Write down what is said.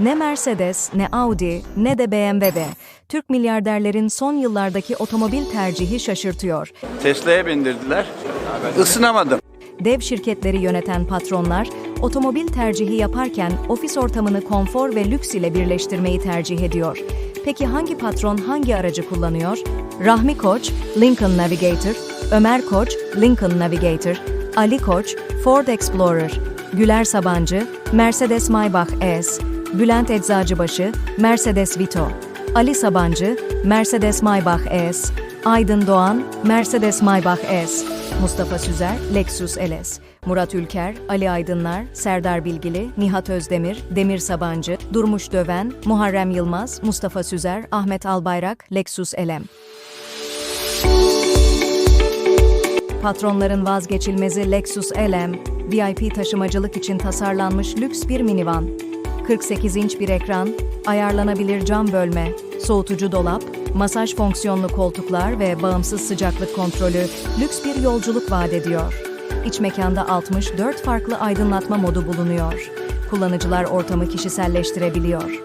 Ne Mercedes, ne Audi, ne de BMW. Türk milyarderlerin son yıllardaki otomobil tercihi şaşırtıyor. Tesla'ya bindirdiler. Isınamadım. Dev şirketleri yöneten patronlar, otomobil tercihi yaparken ofis ortamını konfor ve lüks ile birleştirmeyi tercih ediyor. Peki hangi patron hangi aracı kullanıyor? Rahmi Koç, Lincoln Navigator, Ömer Koç, Lincoln Navigator, Ali Koç, Ford Explorer, Güler Sabancı, Mercedes Maybach S, Bülent Eczacıbaşı, Mercedes Vito, Ali Sabancı, Mercedes Maybach S, Aydın Doğan, Mercedes Maybach S, Mustafa Süzer, Lexus LS, Murat Ülker, Ali Aydınlar, Serdar Bilgili, Nihat Özdemir, Demir Sabancı, Durmuş Döven, Muharrem Yılmaz, Mustafa Süzer, Ahmet Albayrak, Lexus LM. Patronların vazgeçilmezi Lexus LM, VIP taşımacılık için tasarlanmış lüks bir minivan. 48 inç bir ekran, ayarlanabilir cam bölme, soğutucu dolap, masaj fonksiyonlu koltuklar ve bağımsız sıcaklık kontrolü lüks bir yolculuk vaat ediyor. İç mekanda 64 farklı aydınlatma modu bulunuyor. Kullanıcılar ortamı kişiselleştirebiliyor.